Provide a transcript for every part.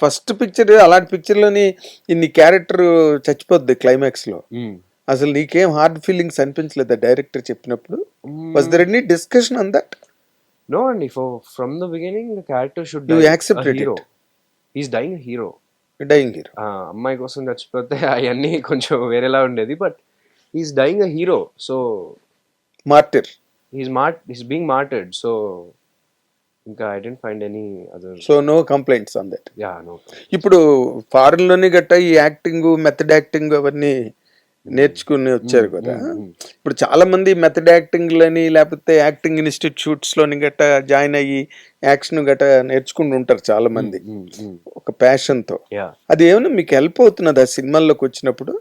First picture అలాంటి పిక్చర్లోని ఇన్ని character చచ్చిపోద్ది క్లైమాక్స్లో. అసలు నీకేం హార్డ్ ఫీలింగ్స్ అనిపించలేదా డైరెక్టర్ చెప్పినప్పుడు? Was there any discussion on that no అండి for from the beginning the character should You accepted hero. Is dying hero dying hero అమ్మాయి కోసం చచ్చిపోతే అవన్నీ కొంచెం వేరేలా ఉండేది but is dying a hero so martyr he's mart he's being martyred so ఇంకా I didn't find any other so no complaints on that yeah no ఇప్పుడు ఫారెన్లోని గట్ట ఈ యాక్టింగ్ మెథడ్ యాక్టింగ్ అవన్నీ నేర్చుకుని వచ్చారు కదా. ఇప్పుడు చాలా మంది మెథడ్ యాక్టింగ్ లని లేకపోతే యాక్టింగ్ ఇన్స్టిట్యూట్స్లోని గట్ట జాయిన్ అయ్యి యాక్షన్ గట్ట నేర్చుకుంటూ ఉంటారు చాలా మంది. ఒక ప్యాషన్తో. అది ఏమైనా మీకు హెల్ప్ అవుతున్నది ఆ సినిమాల్లోకి వచ్చినప్పుడు?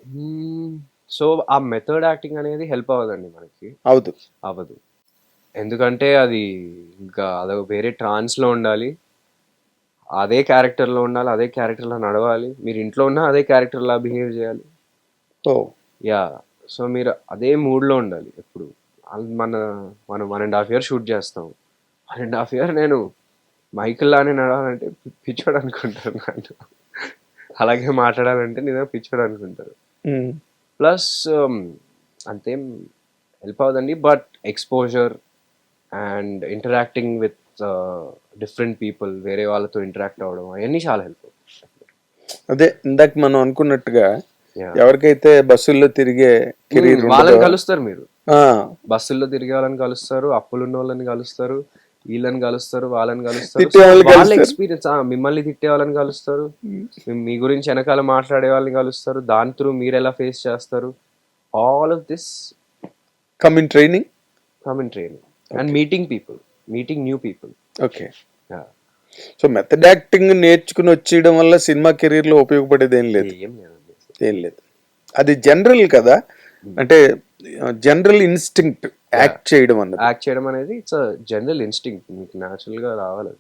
సో ఆ మెథడ్ యాక్టింగ్ అనేది హెల్ప్ అవ్వదండి మనకి. అవదు అవ్వదు. ఎందుకంటే అది ఇంకా అదొక వేరే ట్రాన్స్లో ఉండాలి. అదే క్యారెక్టర్లో ఉండాలి అదే క్యారెక్టర్లో నడవాలి. మీరు ఇంట్లో ఉన్నా అదే క్యారెక్టర్లా బిహేవ్ చేయాలి. ఓ. యా సో మీరు అదే మూడ్లో ఉండాలి ఎప్పుడు. మన మనం one and half year shoot చేస్తాం. వన్ అండ్ హాఫ్ ఇయర్ నేను మైకిల్ లానే నడవాలంటే పిచ్చోడు అనుకుంటారు నన్ను. అలాగే మాట్లాడాలంటే నేను పిచ్చోడు అనుకుంటారు. ప్లస్ అంతేం help అవుదండి but exposure and interacting with different people వేరే వాళ్ళతో ఇంటరాక్ట్ అవ్వడం అవన్నీ చాలా హెల్ప్ అదే ఇందాక మనం అనుకున్నట్టుగా. ఎవరికైతే బస్సుల్లో తిరిగే వాళ్ళని కలుస్తారు మీరు. బస్సుల్లో తిరిగే వాళ్ళని కలుస్తారు అప్పులు ఉన్న వాళ్ళని కలుస్తారు వీళ్ళని కలుస్తారు. వాళ్ళని కలుస్తారు. వాళ్ళ. ఎక్స్పీరియన్స్ మిమ్మల్ని తిట్టే వాళ్ళని కలుస్తారు. మీ- మీ గురించి వెనకాల మాట్లాడే వాళ్ళని కలుస్తారు. దాని త్రూ మీరు ఎలా ఫేస్ చేస్తారు? All of this come in training come in training and meeting people meeting new people. Okay so method acting నేర్చుకుని వచ్చేయడం వల్ల సినిమా కెరీర్లో ఉపయోగపడేది ఏం లేదు? ఏం లేదు. అది జనరల్ కదా? అంటే జనరల్ ఇన్స్టింక్ట్ యాక్ట్ చేయడం అన్నది. యాక్ట్ చేయడం అనేది ఇట్స్ జనరల్ ఇన్స్టింగ్ మీకు న్యాచురల్గా రావాలి.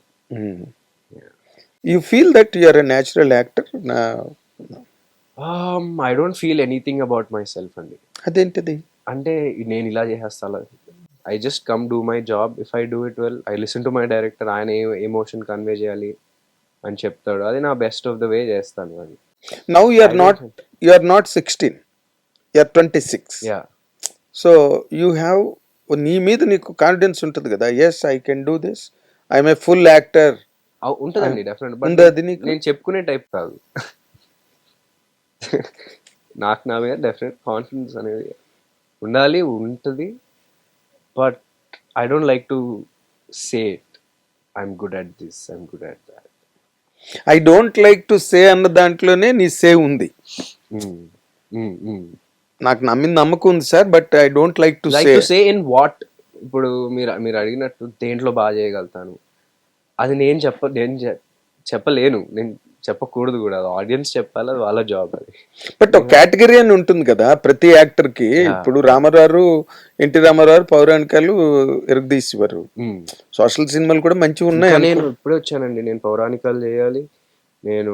You feel that you are a natural actor నా I don't feel anything about myself అండి. అదేంటిది? అంటే నేను ఇలా చేసేస్తా I just come do my job if I do it well I listen to my director ఆయన ఏ ఎమోషన్ కన్వే చేయాలి అని చెప్తాడు. అది నా బెస్ట్ ఆఫ్ ద వే చేస్తాను అది. Now you are not you are not sixteen you are twenty six yeah so you have నీ మీద నీకు కాన్ఫిడెన్స్ ఉంటుంది కదా. Yes I can do this I'm a full actor ఉంటుందండి డెఫినెట్ బట్ నేను చెప్పుకునే టైప్ కాదు. నాకు నా మీద డెఫినెట్ కాన్ఫిడెన్స్ అనేది ఉండాలి ఉంటుంది. But I don't like to say it I'm good at this I'm good at that I don't like to say అన్న దాంట్లోనే నీ సే ఉంది. నాకు నమ్మిన నమ్మకం ఉంది sir but I don't like to like say to say in what ఇప్పుడు మీరు మీరు అడిగినట్టు దేంట్లో బాగా చేయగలుగుతాను? అది నేను చెప్ప నేను చె- చెప్పలేను. నేను చెప్పకూడదు కూడా. ఆడియన్స్ చెప్పాలి అది వాళ్ళ జాబ్ అది. బట్ ఒక కేటగిరీ అని ఉంటుంది కదా ప్రతి యాక్టర్కి. ఇప్పుడు రామారావు ఎన్టీ రామారావు పౌరాణికాలు ఎరగదీసేవారు సోషల్ సినిమాలు కూడా మంచిగా ఉన్నాయి నేను ఇప్పుడే వచ్చానండి. నేను పౌరాణికాలు చేయాలి. నేను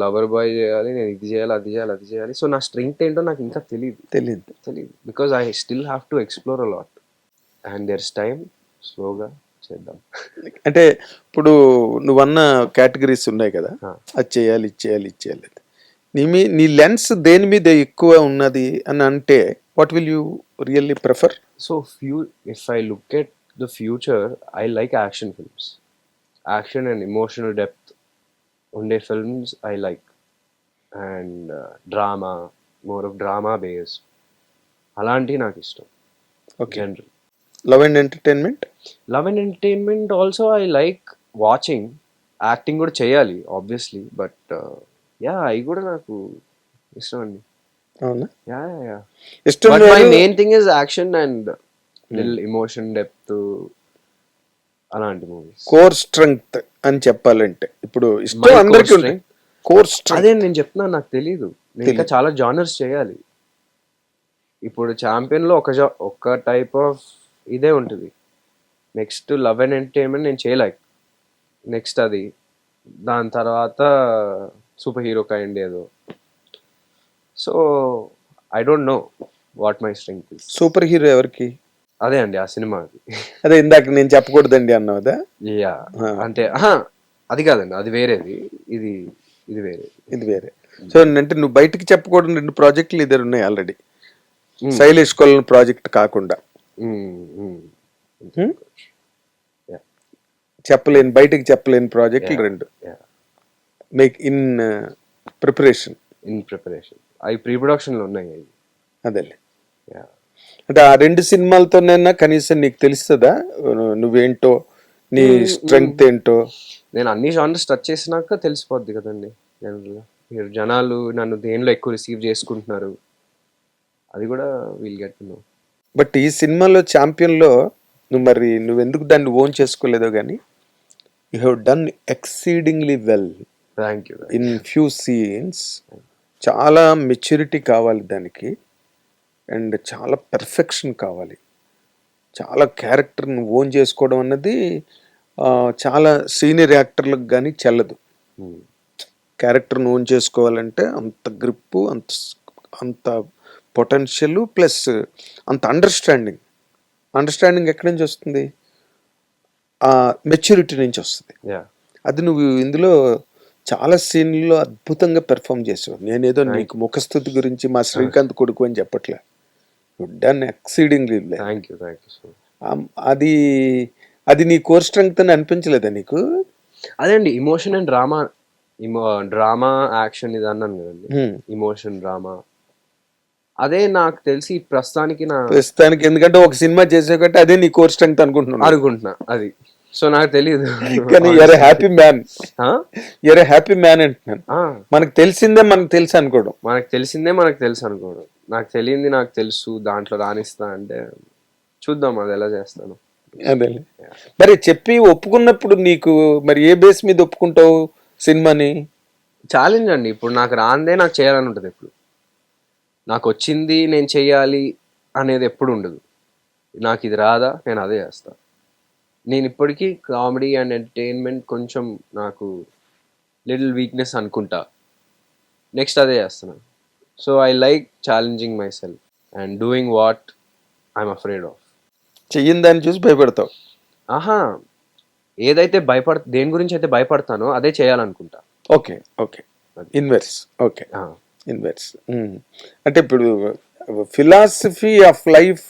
లవర్ బాయ్ చేయాలి. నేను ఇది చేయాలి అది చేయాలి అది చేయాలి. సో నా స్ట్రెంగ్త్ ఏంటో నాకు ఇంకా తెలియదు తెలియదు తెలియదు because I still have to explore a lot and there's time స్లోగా చేద్దాం. అంటే ఇప్పుడు నువ్వు అన్న కేటగిరీస్ ఉన్నాయి కదా అది చేయాలి ఇది చేయాలి ఇది చేయాలి నీ మీ నీ లెన్స్ దేని మీద ఎక్కువ ఉన్నది అని అంటే what will you really prefer so few if I look at the future I like action films action and emotional depth ఉండే films I like and drama more of drama base అలాంటివి నాకు ఇష్టం. Okay and love and entertainment love and entertainment also I like watching acting కూడా చేయాలి obviously but yeah అవి కూడా నాకు ఇష్టం అండి. అవునా? యా యా ఇష్టం but my. Main thing is action and lil emotion depth అలాంటి మూవీస్ కోర్ స్ట్రెంగ్త్ అని చెప్పాలంటే. ఇప్పుడు ఇష్టం core అందరికీ strength? కోర్ స్ట్రెంగ్త్ అదే నేను చెప్తున్నాను నాకు తెలీదు. నేను ఇంకా చాలా జానర్స్ చేయాలి. ఇప్పుడు ఛాంపియన్లో ఒక ఒక టైప్ ఆఫ్ ఇదే ఉంటుంది. నెక్స్ట్ లవ్ అండ్ ఎంటర్టైన్మెంట్ నేను చేయలేక నెక్స్ట్ అది. దాని తర్వాత సూపర్ హీరో కైండ్ ఏదో. So I don't know what my strength superhero ఎవరికి? అదే అండి ఆ సినిమా అది. అదే ఇందాక నేను చెప్పకూడదండి అన్నావుదా? యా అంటే అది కాదండి అది వేరేది. ఇది ఇది వేరే. ఇది వేరే. సో అంటే నువ్వు బయటికి చెప్పకూడదు రెండు ప్రాజెక్టులు ఇద్దరు ఉన్నాయి ఆల్రెడీ శైలేష్ కొలన్ ప్రాజెక్ట్ కాకుండా. చెప్పలేని బయటికి చెప్పలేని ప్రాజెక్టులు రెండు. Make in preparation in preparation అవి ప్రీ ప్రొడక్షన్లో ఉన్నాయి అవి. అదే. అంటే ఆ రెండు సినిమాలతోనైనా కనీసం నీకు తెలుస్తుందా? నువ్వేంటో నీ స్ట్రెంగ్త్ ఏంటో? నేను అన్ని జానర్స్ టచ్ చేసినాక తెలిసిపోద్ది కదండి మీరు జనాలు నన్ను దేనిలో ఎక్కువ రిసీవ్ చేసుకుంటున్నారు అది కూడా వీల్ గెట్ నో బట్ ఈ సినిమాలో ఛాంపియన్లో నువ్వు మరి నువ్వు ఎందుకు దాన్ని ఓన్ చేసుకోలేదో కానీ you have done exceedingly well thank you in few scenes చాలా మెచ్యూరిటీ కావాలి దానికి. అండ్ చాలా పెర్ఫెక్షన్ కావాలి. చాలా క్యారెక్టర్ని ఓన్ చేసుకోవడం అన్నది చాలా సీనియర్ యాక్టర్లకు కానీ చెల్లదు. క్యారెక్టర్ని ఓన్ చేసుకోవాలంటే అంత గ్రిప్పు అంత అంత పొటెన్షియల్ ప్లస్ అంత అండర్స్టాండింగ్ అండర్స్టాండింగ్ ఎక్కడి నుంచి వస్తుంది? మెచ్యూరిటీ నుంచి వస్తుంది. యా అది నువ్వు ఇందులో చాలా సీన్లలో అద్భుతంగా పెర్ఫామ్ చేసావు. నేనేదో నీకు ముఖస్థుతి గురించి మా శ్రీకాంత్ కొడుకు అని చెప్పట్లే. డన్ ఎక్సీడింగ్లీ యూ సో అది అది నీ కోర్ స్ట్రెంగ్త్ అని అనిపించలేదా నీకు? అదే అండి emotion and drama drama action ఇది అన్నాను కదండి. Hmm. ఇమోషన్ డ్రామా అదే నాకు తెలిసి ప్రస్తుతానికి నా ప్రస్తుతానికి ఎందుకంటే ఒక సినిమా చేసే కంటే అదే నీ కోర్ స్ట్రెంగ్త్ అనుకుంటున్నాను. అనుకుంటున్నా అది. సో నాకు తెలియదు కానీ ఎర హ్యాపీ మ్యాన్ ఎర హ్యాపీ మ్యాన్ అంటున్నాను. మనకు తెలిసిందే మనకు తెలుసు అనుకోవడం. మనకు తెలిసిందే మనకు తెలుసు అనుకోవడం. నాకు తెలియంది నాకు తెలుసు దాంట్లో రాణిస్తా అంటే చూద్దాం అది ఎలా చేస్తాను. అదే మరి చెప్పి ఒప్పుకున్నప్పుడు నీకు మరి ఏ బేస్ మీద ఒప్పుకుంటావు సినిమాని? ఛాలెంజ్ అండి. ఇప్పుడు నాకు రాందే నాకు చేయాలని ఉంటుంది ఎప్పుడు. నాకు వచ్చింది నేను చెయ్యాలి అనేది ఎప్పుడు ఉండదు. నాకు ఇది రాదా నేను అదే చేస్తా. నేను ఇప్పటికీ కామెడీ అండ్ ఎంటర్టైన్మెంట్ కొంచెం నాకు లిటిల్ వీక్నెస్ అనుకుంటా. నెక్స్ట్ అదే చేస్తున్నాను so I like challenging myself and doing what I'm afraid of చెయ్యని దాన్ని చూసి భయపడతావు. ఆహా ఏదైతే భయపడ దేని గురించి అయితే భయపడతానో అదే చేయాలనుకుంటా. Okay okay. Inverse okay. ఇన్వెట్స్ అంటే ఇప్పుడు ఫిలాసఫీ ఆఫ్ లైఫ్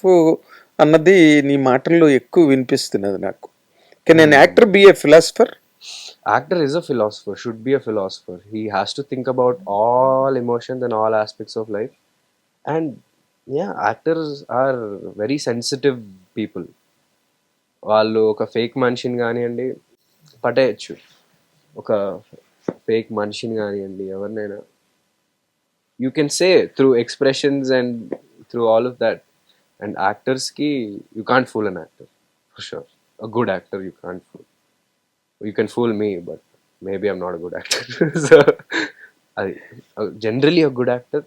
అన్నది నీ మాటల్లో ఎక్కువ వినిపిస్తున్నది నాకు. కెన్ నేను actor be a philosopher actor is a philosopher should be a philosopher he has to think about all emotions and all aspects of life and yeah actors are very sensitive people వాళ్ళు ఒక fake మనిషిని కానివ్వండి పట్టేయచ్చు ఒక fake మనిషిని కానివ్వండి ఎవరినైనా. You can say through expressions and through all of that and యాక్టర్స్కి you can't fool an actor for sure a good actor you can't fool you can fool me, but maybe I'm not a good actor. so, I, uh, generally, a good actor,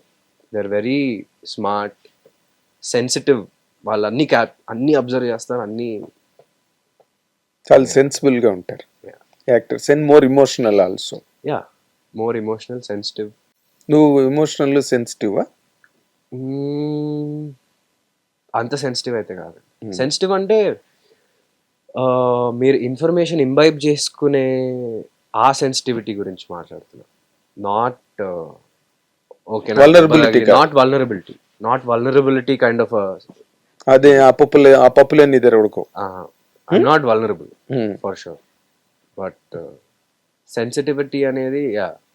they're very smart, sensitive. వాళ్ళు అన్ని cap అన్ని observe చేస్తారు అన్ని చాలా sensible గా ఉంటారు actors and more emotional also yeah more emotional sensitive నువ్వు emotional సెన్సిటివా అంత సెన్సిటివ్ అయితే కాదు. సెన్సిటివ్ అంటే మీరు ఇన్ఫర్మేషన్ ఇంబైబ్ చేసుకునే ఆ సెన్సిటివిటీ గురించి మాట్లాడుతున్నా. Not okay. Not vulnerability not vulnerability kind of అదే ఆ పప్పులే ఆ తెరవడుకో I not vulnerable for sure but sensitivity అనేది యా